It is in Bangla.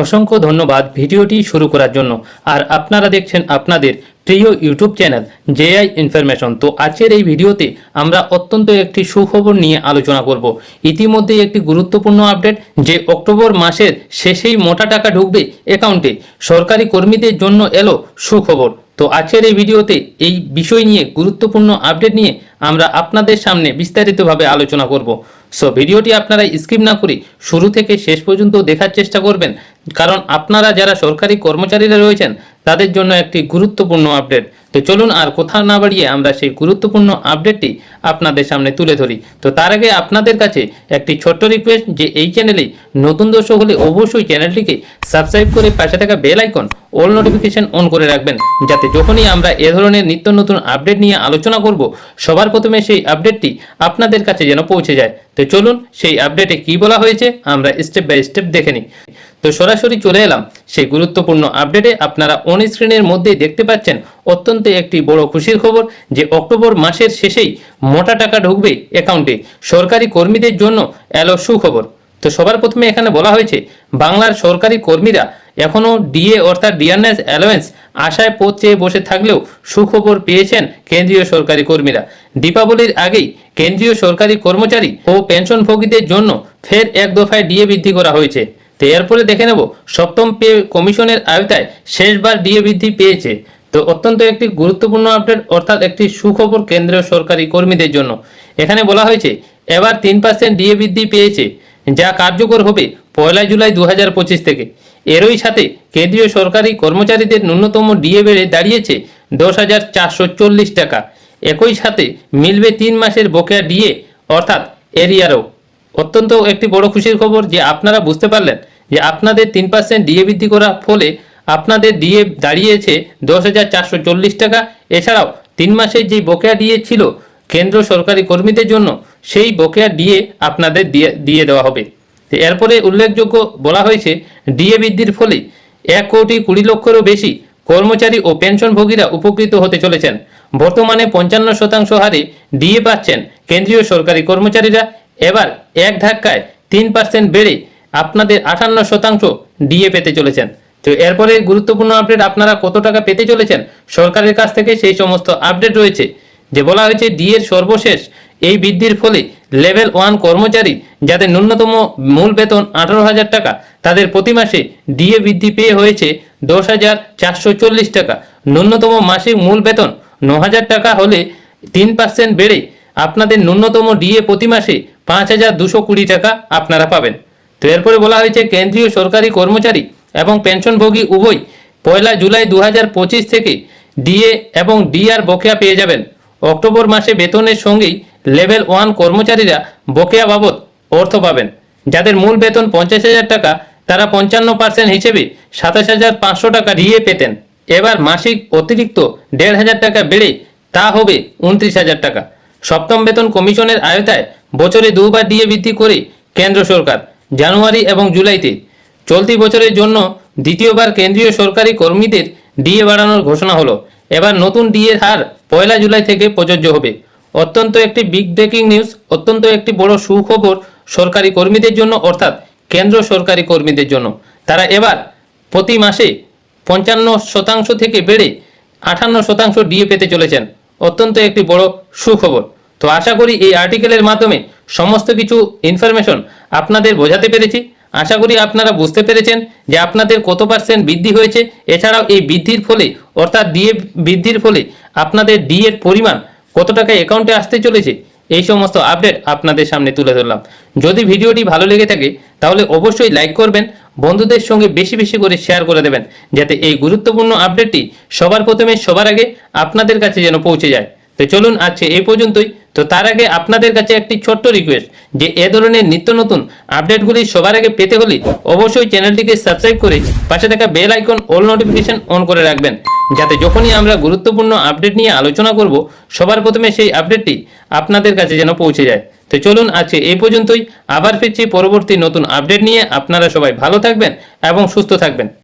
অসংখ্য ধন্যবাদ ভিডিওটি শুরু করার জন্য। আর আপনারা দেখছেন আপনাদের প্রিয় ইউটিউব চ্যানেল জেআই ইনফরমেশন। তো আজকের এই ভিডিওতে আমরা অত্যন্ত একটি সুখবর নিয়ে আলোচনা করব। ইতিমধ্যে একটি গুরুত্বপূর্ণ আপডেট যে অক্টোবর মাসের শেষেই মোটা টাকা ঢুকবে অ্যাকাউন্টে। সরকারি কর্মীদের জন্য এলো সুখবর। তো আজকের এই ভিডিওতে এই বিষয় নিয়ে গুরুত্বপূর্ণ আপডেট নিয়ে আমরা আপনাদের সামনে বিস্তারিতভাবে আলোচনা করব। সো ভিডিওটি আপনারা স্কিপ না করে শুরু থেকে শেষ পর্যন্ত দেখার চেষ্টা করবেন। কারণ আপনারা যারা সরকারি কর্মচারীরা রয়েছেন, তাদের জন্য একটি গুরুত্বপূর্ণ আপডেট তো চলুন আর কোথাও না বাড়িয়ে আমরা সেই গুরুত্বপূর্ণ আপডেটটি আপনাদের সামনে তুলে ধরি। তো তার আগে আপনাদের কাছে একটি ছোট্ট রিকোয়েস্ট যে এই চ্যানেলে নতুন দর্শক হলে অবশ্যই চ্যানেলটিকে সাবস্ক্রাইব করে পাশে থাকা bell icon all notification on করে রাখবেন। যাতে যখনই আমরা এ ধরনের নিত্য নতুন আপডেট নিয়ে আলোচনা করব, সবার প্রথমে সেই আপডেটটি আপনাদের কাছে যেন পৌঁছে যায়। তো চলুন সেই আপডেটে কি বলা হয়েছে, আমরা স্টেপ বাই স্টেপ দেখে নিই। তো সরাসরি চলে এলাম সেই গুরুত্বপূর্ণ আপডেটে আপনারা অন স্ক্রিনের মধ্যেই দেখতে পাচ্ছেন অত্যন্ত একটি বড় খুশির খবর যে অক্টোবর মাসের শেষেই মোটা টাকা ঢুকবে অ্যাকাউন্টে সরকারি কর্মীদের জন্য এলো সুখবর। তো সবার প্রথমে এখানে বলা হয়েছে, বাংলার সরকারি কর্মীরা এখনও ডিএ অর্থাৎ ডিয়ারনেস অ্যালোয়েন্স আশায় পথ চেয়ে বসে থাকলেও সুখবর পেয়েছেন কেন্দ্রীয় সরকারি কর্মীরা। দীপাবলির আগেই কেন্দ্রীয় সরকারি কর্মচারী ও পেনশনভোগীদের জন্য ফের এক দফায় ডিএ বৃদ্ধি করা হয়েছে। তো এরপরে দেখে নেব। সপ্তম পে কমিশনের আওতায় শেষবার ডিএ বৃদ্ধি পেয়েছে। তো অত্যন্ত একটি গুরুত্বপূর্ণ আপডেট, অর্থাৎ একটি সুখবর কেন্দ্রীয় সরকারি কর্মীদের জন্য। এখানে বলা হয়েছে, এবার তিন পার্সেন্ট ডিএ বৃদ্ধি পেয়েছে, যা কার্যকর হবে পয়লা জুলাই দু হাজার পঁচিশ থেকে। এরই সাথে কেন্দ্রীয় সরকারি কর্মচারীদের ন্যূনতম ডিএ বেড়ে দাঁড়িয়েছে দশ হাজার চারশো চল্লিশ টাকা। একই সাথে মিলবে তিন মাসের বকেয়া ডিএ, অর্থাৎ এরিয়ারও অত্যন্ত একটি বড় খুশির খবর যে আপনারা বুঝতে পারলেন যে আপনাদের তিন পার্সেন্ট ডিএ বৃদ্ধি করার ফলে আপনাদের ডিএ দাঁড়িয়েছে দশ হাজার চারশো চল্লিশ টাকা। এছাড়াও তিন মাসের যে বকেয়া ডিএ ছিল কেন্দ্র সরকারি কর্মীদের জন্য, সেই বকেয়া ডিএ আপনাদের দিয়ে দিয়ে দেওয়া হবে। এরপরে উল্লেখযোগ্য বলা হয়েছে ডিএ বৃদ্ধির ফলে এক কোটি কুড়ি লক্ষেরও বেশি কর্মচারী ও পেনশনভোগীরা উপকৃত হতে চলেছেন। বর্তমানে পঞ্চান্ন শতাংশ হারে ডিএ পাচ্ছেন কেন্দ্রীয় সরকারি কর্মচারীরা। এবার এক ধাক্কায় তিন পার্সেন্ট বেড়ে আপনাদের আটান্ন শতাংশ ডিএ পেতে চলেছেন। তো এরপরে গুরুত্বপূর্ণ আপডেট আপনারা কত টাকা পেতে চলেছেন? সরকারের কাছ থেকে সেই সমস্ত আপডেট রয়েছে। যে বলা হয়েছে ডিএর সর্বশেষ এই বৃদ্ধির ফলে লেভেল ওয়ান কর্মচারী যাদের ন্যূনতম মূল বেতন আঠারো হাজার টাকা, তাদের প্রতি মাসে ডিএ বৃদ্ধি পেয়ে হয়েছে দশ হাজার চারশো চল্লিশ টাকা। ন্যূনতম মাসিক মূল বেতন ন হাজার টাকা হলে তিন পার্সেন্ট বেড়ে আপনাদের ন্যূনতম ডিএ প্রতি মাসে পাঁচ হাজার দুশো কুড়ি টাকা আপনারা পাবেন। তো এরপরে বলা হয়েছে, কেন্দ্রীয় সরকারি কর্মচারী এবং পেনশনভোগী উভয় পয়লা জুলাই দু হাজার পঁচিশ থেকে ডিএ এবং ডিআর বকেয়া পেয়ে যাবেন। অক্টোবর মাসে বেতনের সঙ্গেই লেভেল ওয়ান কর্মচারীরা বকেয়া বাবদ অর্থ পাবেন। যাদের মূল বেতন পঞ্চাশ হাজার টাকা, তারা পঞ্চান্ন পার্সেন্ট হিসেবে সাতাশ হাজার পাঁচশো টাকা ডিএ পেতেন। এবার মাসিক অতিরিক্ত দেড় হাজার টাকা বেড়ে তা হবে উনত্রিশ হাজার টাকা। সপ্তম বেতন কমিশনের আয়তায় বছরে দুবার ডিএ বৃদ্ধি করে কেন্দ্র সরকার। জানুয়ারি এবং জুলাইতে চলতি বছরের জন্য দ্বিতীয়বার কেন্দ্রীয় সরকারি কর্মীদের ডিএ বাড়ানোর ঘোষণা হলো। এবার নতুন ডিএর হার পয়লা জুলাই থেকে প্রযোজ্য হবে। অত্যন্ত একটি বিগ ব্রেকিং নিউজ অত্যন্ত একটি বড় সুখবর সরকারি কর্মীদের জন্য, অর্থাৎ কেন্দ্র সরকারি কর্মীদের জন্য। তারা এবার প্রতি মাসে পঞ্চান্ন শতাংশ থেকে বেড়ে আটান্ন শতাংশ ডিএ পেতে চলেছেন। অত্যন্ত একটি বড় সুখবর। তো আশা করি এই আর্টিকেলের মাধ্যমে সমস্ত কিছু ইনফরমেশন আপনাদের বোঝাতে পেরেছি। আশা করি আপনারা বুঝতে পেরেছেন যে আপনাদের কত পার্সেন্ট বৃদ্ধি হয়েছে। এছাড়াও এই বৃদ্ধির ফলে, অর্থাৎ ডিএ বৃদ্ধির ফলে আপনাদের ডিএর পরিমাণ কত টাকা অ্যাকাউন্টে আসতে চলেছে, এই সমস্ত আপডেট আপনাদের সামনে তুলে ধরলাম। যদি ভিডিওটি ভালো লেগে থাকে, তাহলে অবশ্যই লাইক করবেন, বন্ধুদের সঙ্গে বেশি বেশি করে শেয়ার করে দেবেন, যাতে এই গুরুত্বপূর্ণ আপডেটটি সবার প্রথমে সবার আগে আপনাদের কাছে যেন পৌঁছে যায়। তো চলুন আজকে এই পর্যন্তই। তো তার আগে আপনাদের কাছে একটি ছোট্ট রিকোয়েস্ট যে এ ধরনের নিত্য নতুন আপডেটগুলি সবার আগে পেতে হলে অবশ্যই চ্যানেলটিকে সাবস্ক্রাইব করে পাশে থাকা bell icon all notification on করে রাখবেন। যাতে যখনই আমরা গুরুত্বপূর্ণ আপডেট নিয়ে আলোচনা করব, সবার প্রথমে সেই আপডেটটি আপনাদের কাছে যেন পৌঁছে যায়। তো চলুন আজকে এই পর্যন্তই। আবার ফিরছি পরবর্তী নতুন আপডেট নিয়ে। আপনারা সবাই ভালো থাকবেন এবং সুস্থ থাকবেন।